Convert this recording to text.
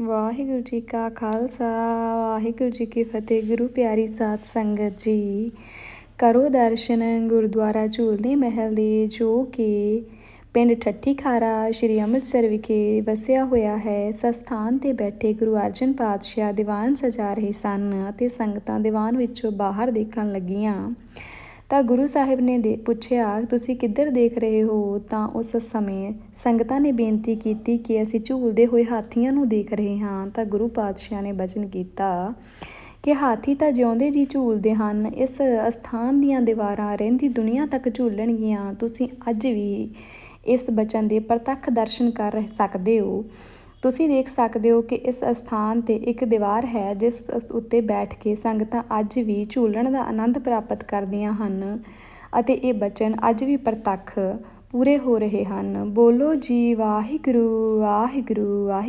ਵਾਹਿਗੁਰੂ ਜੀ ਕਾ ਖਾਲਸਾ, ਵਾਹਿਗੁਰੂ ਜੀ ਕੀ ਫਤਿਹ, ਗੁਰੂ ਪਿਆਰੀ ਸਾਧ ਸੰਗਤ ਜੀ। ਕਰੋ ਦਰਸ਼ਨ ਗੁਰਦੁਆਰਾ ਝੂਲਨੇ ਮਹਿਲ ਦੇ, ਜੋ ਕਿ ਪਿੰਡ ਠੱਠੀ ਖਾਰਾ, ਸ਼੍ਰੀ ਅੰਮ੍ਰਿਤਸਰ ਵਿਖੇ ਵਸਿਆ ਹੋਇਆ ਹੈ। ਇਸ ਸਥਾਨ ਤੇ ਬੈਠੇ ਗੁਰੂ ਅਰਜਨ ਪਾਤਸ਼ਾਹ ਦੀਵਾਨ ਸਜਾ ਰਹੇ ਸਨ ਅਤੇ ਸੰਗਤਾਂ ਦੀਵਾਨ ਵਿੱਚੋਂ ਬਾਹਰ ਦੇਖਣ ਲੱਗੀਆਂ। ਤਾਂ ਗੁਰੂ ਸਾਹਿਬ ਨੇ ਦੇ ਪੁੱਛਿਆ, ਤੁਸੀਂ ਕਿੱਧਰ ਦੇਖ ਰਹੇ ਹੋ? ਤਾਂ ਉਸ ਸਮੇਂ ਸੰਗਤਾਂ ਨੇ ਬੇਨਤੀ ਕੀਤੀ ਕਿ ਅਸੀਂ ਝੂਲਦੇ ਹੋਏ ਹਾਥੀਆਂ ਨੂੰ ਦੇਖ ਰਹੇ ਹਾਂ। ਤਾਂ ਗੁਰੂ ਪਾਤਸ਼ਾਹ ਨੇ ਬਚਨ ਕੀਤਾ ਕਿ ਹਾਥੀ ਤਾਂ ਜਿਉਂਦੇ ਜੀ ਝੂਲਦੇ ਹਨ, ਇਸ ਅਸਥਾਨ ਦੀਆਂ ਦੀਵਾਰਾਂ ਰਹਿੰਦੀ ਦੁਨੀਆ ਤੱਕ ਝੂਲਣਗੀਆਂ। ਤੁਸੀਂ ਅੱਜ ਵੀ ਇਸ ਬਚਨ ਦੇ ਪ੍ਰਤੱਖ ਦਰਸ਼ਨ ਕਰ ਸਕਦੇ ਹੋ। ਤੁਸੀਂ ਦੇਖ ਸਕਦੇ ਹੋ ਕਿ ਇਸ ਅਸਥਾਨ ਤੇ ਇੱਕ ਦੀਵਾਰ ਹੈ, ਜਿਸ ਉੱਤੇ ਬੈਠ ਕੇ ਸੰਗਤਾਂ ਅੱਜ ਵੀ ਝੂਲਣ ਦਾ ਆਨੰਦ ਪ੍ਰਾਪਤ ਕਰਦੀਆਂ ਹਨ ਅਤੇ ਇਹ ਬਚਨ ਅੱਜ ਵੀ ਪ੍ਰਤੱਖ ਪੂਰੇ ਹੋ ਰਹੇ ਹਨ। ਬੋਲੋ ਜੀ, ਵਾਹਿਗੁਰੂ ਵਾਹਿਗੁਰੂ, ਵਾਹਿ